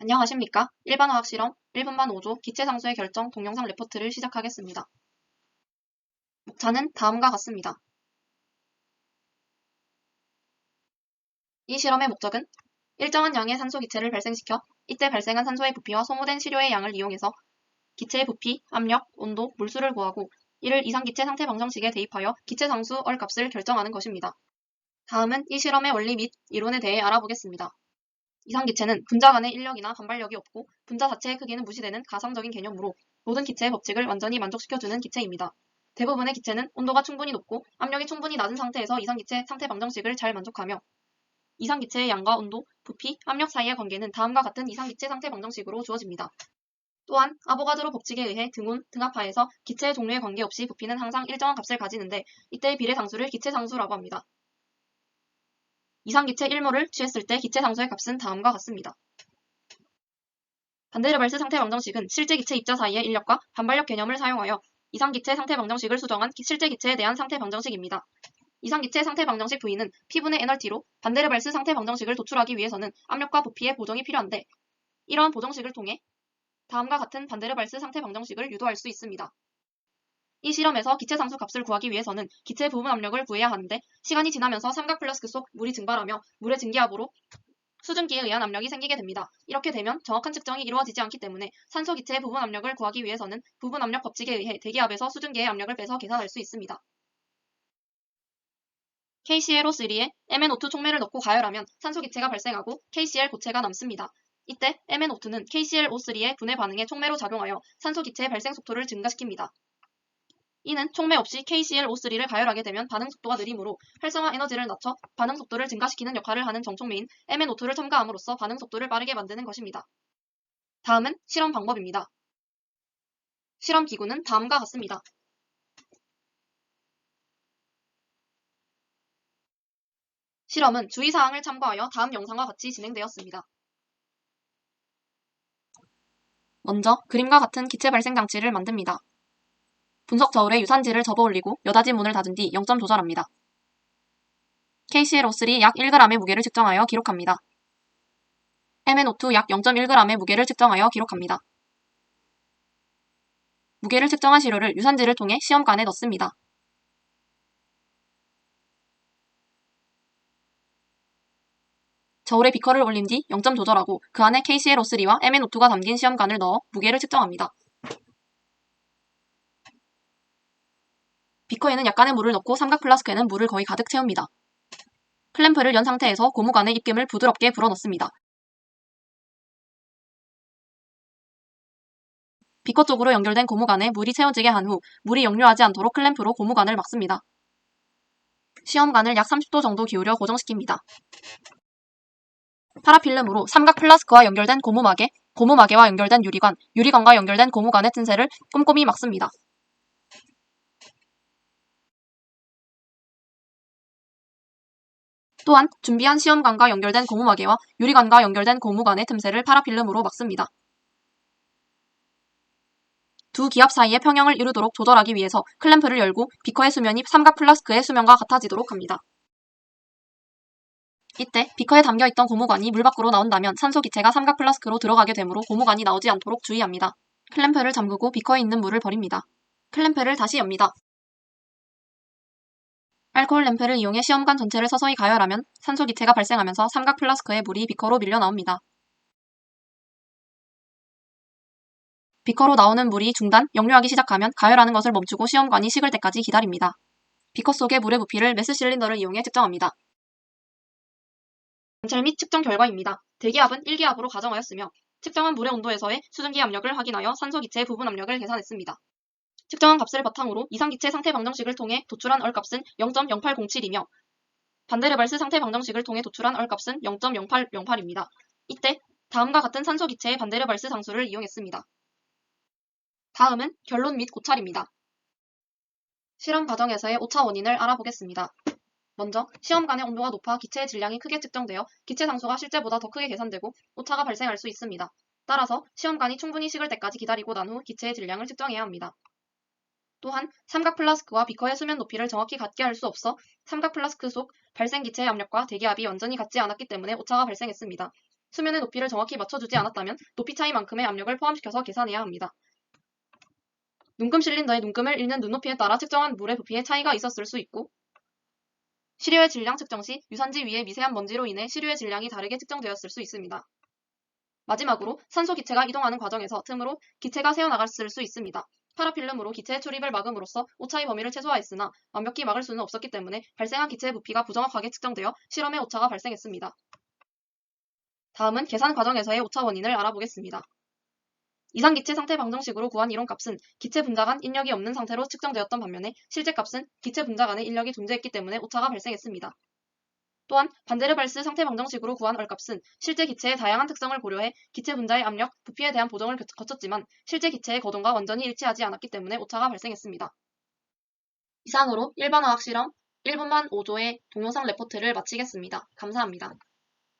안녕하십니까? 일반화학 실험 1분만 5조 기체상수의 결정 동영상 레포트를 시작하겠습니다. 목차는 다음과 같습니다. 이 실험의 목적은 일정한 양의 산소 기체를 발생시켜 이때 발생한 산소의 부피와 소모된 시료의 양을 이용해서 기체의 부피, 압력, 온도, 물수를 구하고 이를 이상 기체 상태 방정식에 대입하여 기체 상수 얼 값을 결정하는 것입니다. 다음은 이 실험의 원리 및 이론에 대해 알아보겠습니다. 이상 기체는 분자 간의 인력이나 반발력이 없고 분자 자체의 크기는 무시되는 가상적인 개념으로 모든 기체의 법칙을 완전히 만족시켜주는 기체입니다. 대부분의 기체는 온도가 충분히 높고 압력이 충분히 낮은 상태에서 이상 기체 상태 방정식을 잘 만족하며 이상 기체의 양과 온도, 부피, 압력 사이의 관계는 다음과 같은 이상 기체 상태 방정식으로 주어집니다. 또한 아보가드로 법칙에 의해 등운, 등합하에서 기체의 종류에 관계없이 부피는 항상 일정한 값을 가지는데 이때의 비례 상수를 기체 상수라고 합니다. 이상기체 1몰을 취했을 때 기체상수의 값은 다음과 같습니다. 반데르 발스 상태 방정식은 실제 기체 입자 사이의 인력과 반발력 개념을 사용하여 이상기체 상태 방정식을 수정한 실제 기체에 대한 상태 방정식입니다. 이상기체 상태 방정식 V는 P분의 NRT로 반데르 발스 상태 방정식을 도출하기 위해서는 압력과 부피의 보정이 필요한데 이러한 보정식을 통해 다음과 같은 반데르 발스 상태 방정식을 유도할 수 있습니다. 이 실험에서 기체 상수 값을 구하기 위해서는 기체 부분 압력을 구해야 하는데 시간이 지나면서 삼각 플라스크 속 물이 증발하며 물의 증기압으로 수증기에 의한 압력이 생기게 됩니다. 이렇게 되면 정확한 측정이 이루어지지 않기 때문에 산소 기체의 부분 압력을 구하기 위해서는 부분 압력 법칙에 의해 대기압에서 수증기의 압력을 빼서 계산할 수 있습니다. KClO3에 MnO2 촉매를 넣고 가열하면 산소 기체가 발생하고 KCl 고체가 남습니다. 이때 MnO2는 KClO3의 분해 반응에 촉매로 작용하여 산소 기체의 발생 속도를 증가시킵니다. 이는 촉매 없이 KClO3를 가열하게 되면 반응 속도가 느리므로 활성화 에너지를 낮춰 반응 속도를 증가시키는 역할을 하는 정촉매인 MnO2를 첨가함으로써 반응 속도를 빠르게 만드는 것입니다. 다음은 실험 방법입니다. 실험 기구는 다음과 같습니다. 실험은 주의사항을 참고하여 다음 영상과 같이 진행되었습니다. 먼저 그림과 같은 기체 발생 장치를 만듭니다. 분석 저울에 유산지를 접어 올리고 여닫이 문을 닫은 뒤 0점 조절합니다. KClO3 약 1g의 무게를 측정하여 기록합니다. MnO2 약 0.1g의 무게를 측정하여 기록합니다. 무게를 측정한 시료를 유산지를 통해 시험관에 넣습니다. 저울에 비커를 올린 뒤 0점 조절하고 그 안에 KClO3와 MnO2가 담긴 시험관을 넣어 무게를 측정합니다. 비커에는 약간의 물을 넣고 삼각 플라스크에는 물을 거의 가득 채웁니다. 클램프를 연 상태에서 고무 안에 입김을 부드럽게 불어넣습니다. 비커 쪽으로 연결된 고무관에 물이 채워지게 한 후 물이 역류하지 않도록 클램프로 고무관을 막습니다. 시험관을 약 30도 정도 기울여 고정시킵니다. 파라필름으로 삼각 플라스크와 연결된 고무마개, 고무마개와 연결된 유리관, 유리관과 연결된 고무관의 틈새를 꼼꼼히 막습니다. 또한 준비한 시험관과 연결된 고무마개와 유리관과 연결된 고무관의 틈새를 파라필름으로 막습니다. 두 기압 사이의 평형을 이루도록 조절하기 위해서 클램프를 열고 비커의 수면이 삼각 플라스크의 수면과 같아지도록 합니다. 이때 비커에 담겨있던 고무관이 물 밖으로 나온다면 산소 기체가 삼각 플라스크로 들어가게 되므로 고무관이 나오지 않도록 주의합니다. 클램프를 잠그고 비커에 있는 물을 버립니다. 클램프를 다시 엽니다. 알코올 램프를 이용해 시험관 전체를 서서히 가열하면 산소 기체가 발생하면서 삼각 플라스크에 물이 비커로 밀려 나옵니다. 비커로 나오는 물이 중단, 역류하기 시작하면 가열하는 것을 멈추고 시험관이 식을 때까지 기다립니다. 비커 속의 물의 부피를 메스 실린더를 이용해 측정합니다. 관찰 및 측정 결과입니다. 대기압은 1기압으로 가정하였으며 측정한 물의 온도에서의 수증기 압력을 확인하여 산소 기체의 부분 압력을 계산했습니다. 측정한 값을 바탕으로 이상기체 상태 방정식을 통해 도출한 얼값은 0.0807이며 반데르발스 상태 방정식을 통해 도출한 얼값은 0.0808입니다. 이때 다음과 같은 산소 기체의 반데르발스 상수를 이용했습니다. 다음은 결론 및 고찰입니다. 실험 과정에서의 오차 원인을 알아보겠습니다. 먼저 시험관의 온도가 높아 기체의 질량이 크게 측정되어 기체 상수가 실제보다 더 크게 계산되고 오차가 발생할 수 있습니다. 따라서 시험관이 충분히 식을 때까지 기다리고 난 후 기체의 질량을 측정해야 합니다. 또한 삼각 플라스크와 비커의 수면 높이를 정확히 같게 할 수 없어 삼각 플라스크 속 발생 기체의 압력과 대기압이 완전히 같지 않았기 때문에 오차가 발생했습니다. 수면의 높이를 정확히 맞춰주지 않았다면 높이 차이만큼의 압력을 포함시켜서 계산해야 합니다. 눈금 실린더의 눈금을 읽는 눈높이에 따라 측정한 물의 부피에 차이가 있었을 수 있고 시료의 질량 측정 시 유산지 위의 미세한 먼지로 인해 시료의 질량이 다르게 측정되었을 수 있습니다. 마지막으로 산소 기체가 이동하는 과정에서 틈으로 기체가 새어나갔을 수 있습니다. 파라필름으로 기체의 출입을 막음으로써 오차의 범위를 최소화했으나 완벽히 막을 수는 없었기 때문에 발생한 기체의 부피가 부정확하게 측정되어 실험에 오차가 발생했습니다. 다음은 계산 과정에서의 오차 원인을 알아보겠습니다. 이상 기체 상태 방정식으로 구한 이론값은 기체 분자 간 인력이 없는 상태로 측정되었던 반면에 실제 값은 기체 분자 간에 인력이 존재했기 때문에 오차가 발생했습니다. 또한 반데르발스 상태 방정식으로 구한 얼값은 실제 기체의 다양한 특성을 고려해 기체 분자의 압력, 부피에 대한 보정을 거- 거쳤지만 실제 기체의 거동과 완전히 일치하지 않았기 때문에 오차가 발생했습니다. 이상으로 일반화학 실험 1분만 5조의 동영상 레포트를 마치겠습니다. 감사합니다.